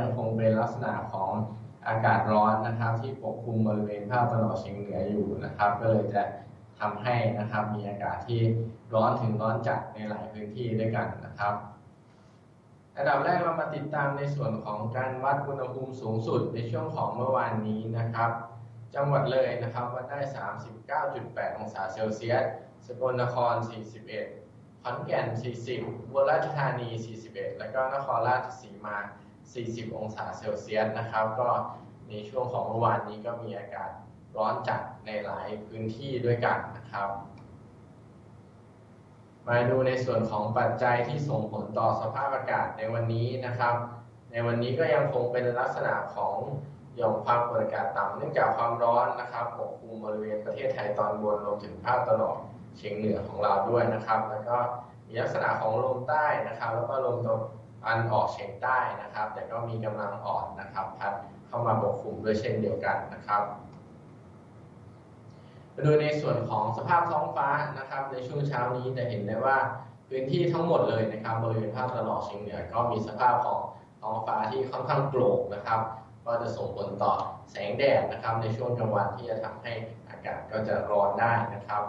ยังคงเป็นลักษณะของอากาศร้อนนะครับที่ปกคลุมบริเวณภาคตะวันออกเฉียงเหนืออยู่นะครับ ก็เลยจะทำให้นะครับมีอากาศที่ร้อนถึงร้อนจัดในหลายพื้นที่ด้วยกันนะครับอันดับแรกเรามาติดตามในส่วนของการวัดอุณหภูมิสูงสุดในช่วงของเมื่อวานนี้นะครับ จังหวัดเลยนะครับวัดได้ 39.8 องศาเซลเซียส สกลนคร 41 ขอนแก่น 40อุบลราชธานี 41 แล้วก็นครราชสีมา 40 องศาเซลเซียสนะครับ ก็ในช่วงของเมื่อวานนี้ก็มีอากาศร้อนจัดในหลายพื้นที่ด้วยกันนะครับ มาดูในส่วนของปัจจัยที่ส่งผลต่อสภาพอากาศในวันนี้นะครับ ในวันนี้ก็ยังคงเป็นลักษณะของหย่อมความกดอากาศต่ำเนื่องจากความร้อนนะครับปกคลุมบริเวณประเทศไทยตอนบนรวมถึงภาคตะวันออกเฉียงเหนือของเราด้วยนะครับ แล้วก็มีลักษณะของลมใต้นะครับ แล้วก็ลมตะ วันออกเฉียงใต้นะครับ แต่ก็มีกำลังอ่อนนะครับพัดเข้ามาปกคลุมด้วยเช่นเดียวกันนะครับมาดูในส่วนของสภาพท้องฟ้านะครับ ในช่วงเช้านี้จะเห็นได้ว่าพื้นที่ทั้งหมดเลยนะครับบริเวณภาคตะวันออกเฉียงเหนือก็มีสภาพของท้องฟ้าที่ค่อนข้างโปร่งนะครับ ก็จะส่งผลต่อแสงแดดนะครับ ในช่วงกลางวันที่จะทำให้อากาศก็จะร้อนได้นะครับ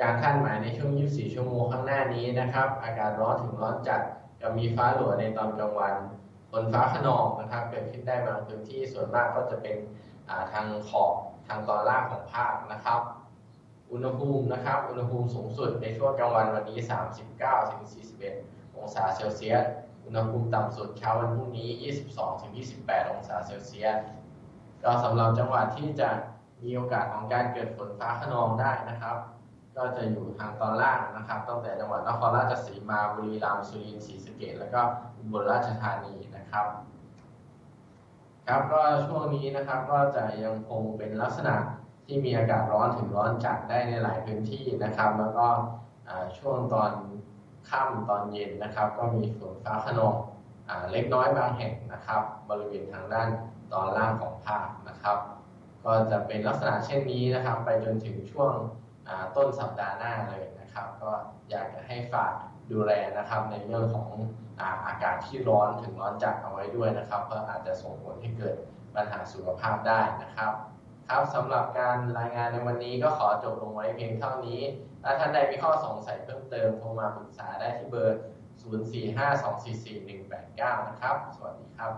การคาดหมายในช่วง 24 ชั่วโมงข้างหน้านี้นะครับ อากาศร้อนถึงร้อนจัดจะมีฟ้าหลัวในตอนกลางวันฝนฟ้าขนองนะครับเกิดขึ้นได้บางพื้นที่ส่วนมากก็จะเป็นทางขอบทางตอนล่างของภาคนะครับ อุณหภูมินะครับ อุณหภูมิสูงสุดในช่วงกลางวันวันนี้ 39-41 องศาเซลเซียส อุณหภูมิต่ำสุดเช้าวันพรุ่งนี้ 22-28 องศาเซลเซียส ก็สำหรับจังหวัดที่จะมีโอกาสของการเกิดฝนฟ้าขนองได้นะครับ ก็จะอยู่ทางตอนล่างนะครับ ตั้งแต่จังหวัดนครราชสีมาบุรีรัมย์สุรินทร์ศรีสะเกษแล้วก็อุบลราชธานีนะครับ ครับก็ช่วงนี้นะครับก็จะยังคงเป็นลักษณะที่มีอากาศร้อนถึงร้อนจัดได้ในหลายพื้นที่นะครับ แล้วก็ช่วงตอนค่ำตอนเย็นนะครับ ก็มีฝนฟ้าขนองเล็กน้อยบางแห่งนะครับ บริเวณทางด้านตอนล่างของภาคนะครับ ก็จะเป็นลักษณะเช่นนี้นะครับ ไปจนถึงช่วง ต้นสัปดาห์หน้าเลยนะครับ ก็อยากจะให้ฝากดูแลนะครับ ในเรื่องของอากาศที่ร้อนถึงร้อนจัดเอาไว้ด้วยนะครับเพราะอาจจะส่งผลให้เกิดปัญหาสุขภาพได้นะครับ ครับสำหรับการรายงานในวันนี้ก็ขอจบลงไว้เพียงเท่านี้ถ้าท่านใดมีข้อสงสัยเพิ่มเติมโทรมาปรึกษาได้ที่เบอร์ 0452441189 นะครับ สวัสดีครับ